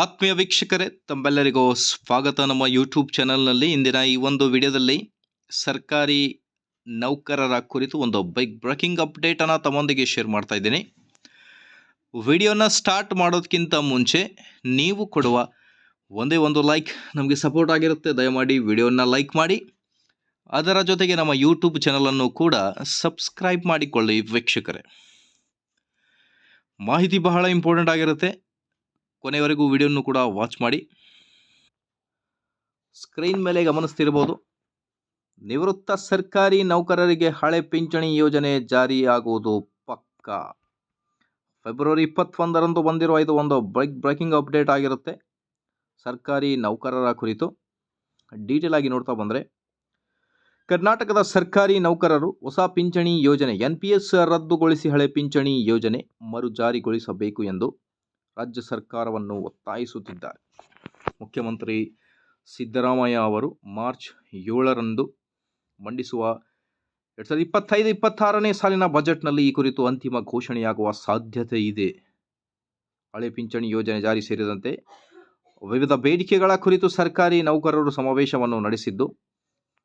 ಆತ್ಮೀಯ ವೀಕ್ಷಕರೇ, ತಮ್ಮೆಲ್ಲರಿಗೂ ಸ್ವಾಗತ. ನಮ್ಮ ಯೂಟ್ಯೂಬ್ ಚಾನಲ್ನಲ್ಲಿ ಇಂದಿನ ಈ ಒಂದು ವಿಡಿಯೋದಲ್ಲಿ ಸರ್ಕಾರಿ ನೌಕರರ ಕುರಿತು ಒಂದು ಬೈಕ್ ಬ್ರೇಕಿಂಗ್ ಅಪ್ಡೇಟನ್ನು ತಮ್ಮೊಂದಿಗೆ ಶೇರ್ ಮಾಡ್ತಾ ಇದ್ದೀನಿ. ವಿಡಿಯೋನ ಸ್ಟಾರ್ಟ್ ಮಾಡೋದಕ್ಕಿಂತ ಮುಂಚೆ ನೀವು ಕೊಡುವ ಒಂದೇ ಒಂದು ಲೈಕ್ ನಮಗೆ ಸಪೋರ್ಟ್ ಆಗಿರುತ್ತೆ. ದಯಮಾಡಿ ವಿಡಿಯೋನ ಲೈಕ್ ಮಾಡಿ. ಅದರ ಜೊತೆಗೆ ನಮ್ಮ ಯೂಟ್ಯೂಬ್ ಚಾನಲನ್ನು ಕೂಡ ಸಬ್ಸ್ಕ್ರೈಬ್ ಮಾಡಿಕೊಳ್ಳಿ ವೀಕ್ಷಕರೇ. ಮಾಹಿತಿ ಬಹಳ ಇಂಪಾರ್ಟೆಂಟ್ ಆಗಿರುತ್ತೆ. ಕೊನೆಯವರೆಗೂ ವಿಡಿಯೋನು ಕೂಡ ವಾಚ್ ಮಾಡಿ. ಸ್ಕ್ರೀನ್ ಮೇಲೆ ಗಮನಿಸ್ತಿರ್ಬೋದು. ನಿವೃತ್ತ ಸರ್ಕಾರಿ ನೌಕರರಿಗೆ ಹಳೆ ಪಿಂಚಣಿ ಯೋಜನೆ ಜಾರಿಯಾಗುವುದು ಪಕ್ಕ. ಫೆಬ್ರವರಿ ಇಪ್ಪತ್ತೊಂದರಂದು ಬಂದಿರುವ ಇದು ಒಂದು ಬ್ರೇಕ್ ಬ್ರೇಕಿಂಗ್ ಅಪ್ಡೇಟ್ ಆಗಿರುತ್ತೆ. ಸರ್ಕಾರಿ ನೌಕರರ ಕುರಿತು ಡೀಟೇಲ್ ಆಗಿ ನೋಡ್ತಾ ಬಂದರೆ, ಕರ್ನಾಟಕದ ಸರ್ಕಾರಿ ನೌಕರರು ಹೊಸ ಪಿಂಚಣಿ ಯೋಜನೆ ಎನ್ ಪಿ ಎಸ್ ರದ್ದುಗೊಳಿಸಿ ಹಳೆ ಪಿಂಚಣಿ ಯೋಜನೆ ಮರು ಜಾರಿಗೊಳಿಸಬೇಕು ಎಂದು ರಾಜ್ಯ ಸರ್ಕಾರವನ್ನು ಒತ್ತಾಯಿಸುತ್ತಿದ್ದಾರೆ. ಮುಖ್ಯಮಂತ್ರಿ ಸಿದ್ದರಾಮಯ್ಯ ಅವರು ಮಾರ್ಚ್ ಏಳರಂದು ಮಂಡಿಸುವ ಎರಡು ಸಾವಿರದ ಇಪ್ಪತ್ತೈದು, ಇಪ್ಪತ್ತಾರನೇ ಸಾಲಿನ ಬಜೆಟ್ನಲ್ಲಿ ಈ ಕುರಿತು ಅಂತಿಮ ಘೋಷಣೆಯಾಗುವ ಸಾಧ್ಯತೆ ಇದೆ. ಹಳೆ ಪಿಂಚಣಿ ಯೋಜನೆ ಜಾರಿ ಸೇರಿದಂತೆ ವಿವಿಧ ಬೇಡಿಕೆಗಳ ಕುರಿತು ಸರ್ಕಾರಿ ನೌಕರರು ಸಮಾವೇಶವನ್ನು ನಡೆಸಿದ್ದು,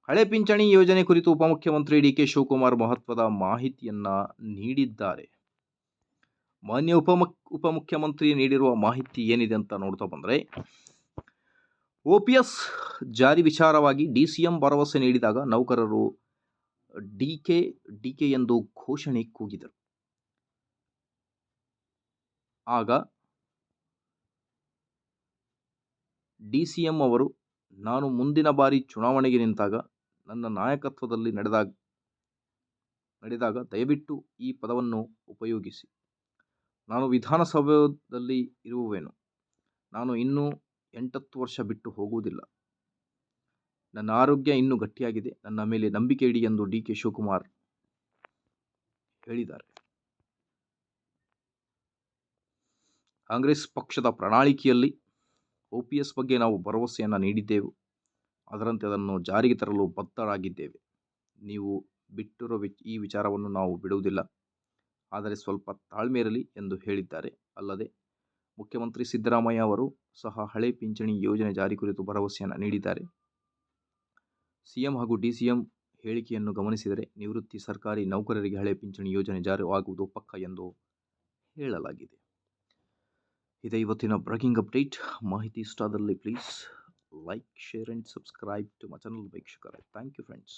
ಹಳೆ ಪಿಂಚಣಿ ಯೋಜನೆ ಕುರಿತು ಉಪಮುಖ್ಯಮಂತ್ರಿ ಡಿ ಕೆ ಶಿವಕುಮಾರ್ ಮಹತ್ವದ ಮಾಹಿತಿಯನ್ನು ನೀಡಿದ್ದಾರೆ. ಮಾನ್ಯ ಉಪಮುಖ್ ಉಪಮುಖ್ಯಮಂತ್ರಿ ನೀಡಿರುವ ಮಾಹಿತಿ ಏನಿದೆ ಅಂತ ನೋಡ್ತಾ ಬಂದರೆ, ಒ ಪಿ ಎಸ್ ಜಾರಿ ವಿಚಾರವಾಗಿ ಡಿ ಸಿ ಎಂ ಭರವಸೆ ನೀಡಿದಾಗ ನೌಕರರು ಡಿ ಕೆ ಡಿ ಕೆ ಎಂದು ಘೋಷಣೆ ಕೂಗಿದರು. ಆಗ ಡಿ ಸಿ ಎಂ ಅವರು, ನಾನು ಮುಂದಿನ ಬಾರಿ ಚುನಾವಣೆಗೆ ನಿಂತಾಗ ನನ್ನ ನಾಯಕತ್ವದಲ್ಲಿ ನಡೆದಾಗ ನಡೆದಾಗ ದಯವಿಟ್ಟು ಈ ಪದವನ್ನು ಉಪಯೋಗಿಸಿ. ನಾನು ವಿಧಾನಸಭೆಯಲ್ಲಿ ಇರುವೆನು ನಾನು ಇನ್ನೂ ಎಂಟತ್ತು ವರ್ಷ ಬಿಟ್ಟು ಹೋಗುವುದಿಲ್ಲ. ನನ್ನ ಆರೋಗ್ಯ ಇನ್ನೂ ಗಟ್ಟಿಯಾಗಿದೆ. ನನ್ನ ಮೇಲೆ ನಂಬಿಕೆ ಇಡಿ ಎಂದು ಡಿ ಕೆ ಶಿವಕುಮಾರ್ ಹೇಳಿದ್ದಾರೆ. ಕಾಂಗ್ರೆಸ್ ಪಕ್ಷದ ಪ್ರಣಾಳಿಕೆಯಲ್ಲಿ ಒ ಪಿ ಎಸ್ ಬಗ್ಗೆ ನಾವು ಭರವಸೆಯನ್ನು ನೀಡಿದ್ದೆವು. ಅದರಂತೆ ಅದನ್ನು ಜಾರಿಗೆ ತರಲು ಬದ್ಧರಾಗಿದ್ದೇವೆ. ನೀವು ಬಿಟ್ಟಿರೋ ಈ ವಿಚಾರವನ್ನು ನಾವು ಬಿಡುವುದಿಲ್ಲ. ಆದರೆ ಸ್ವಲ್ಪ ತಾಳ್ಮೆ ಇರಲಿ ಎಂದು ಹೇಳಿದ್ದಾರೆ. ಅಲ್ಲದೆ, ಮುಖ್ಯಮಂತ್ರಿ ಸಿದ್ದರಾಮಯ್ಯ ಅವರು ಸಹ ಹಳೆ ಪಿಂಚಣಿ ಯೋಜನೆ ಜಾರಿ ಕುರಿತು ಭರವಸೆಯನ್ನು ನೀಡಿದ್ದಾರೆ. ಸಿಎಂ ಹಾಗೂ ಡಿಸಿಎಂ ಹೇಳಿಕೆಯನ್ನು ಗಮನಿಸಿದರೆ ನಿವೃತ್ತಿ ಸರ್ಕಾರಿ ನೌಕರರಿಗೆ ಹಳೆ ಪಿಂಚಣಿ ಯೋಜನೆ ಜಾರಿ ಆಗುವುದು ಪಕ್ಕ ಎಂದು ಹೇಳಲಾಗಿದೆ. ಇದೇ ಇವತ್ತಿನ ಬ್ರೇಕಿಂಗ್ ಅಪ್ಡೇಟ್. ಮಾಹಿತಿ ಇಷ್ಟಾದಲ್ಲಿ please like, share and subscribe to my channel ವೀಕ್ಷಕರೇ. Thank you friends.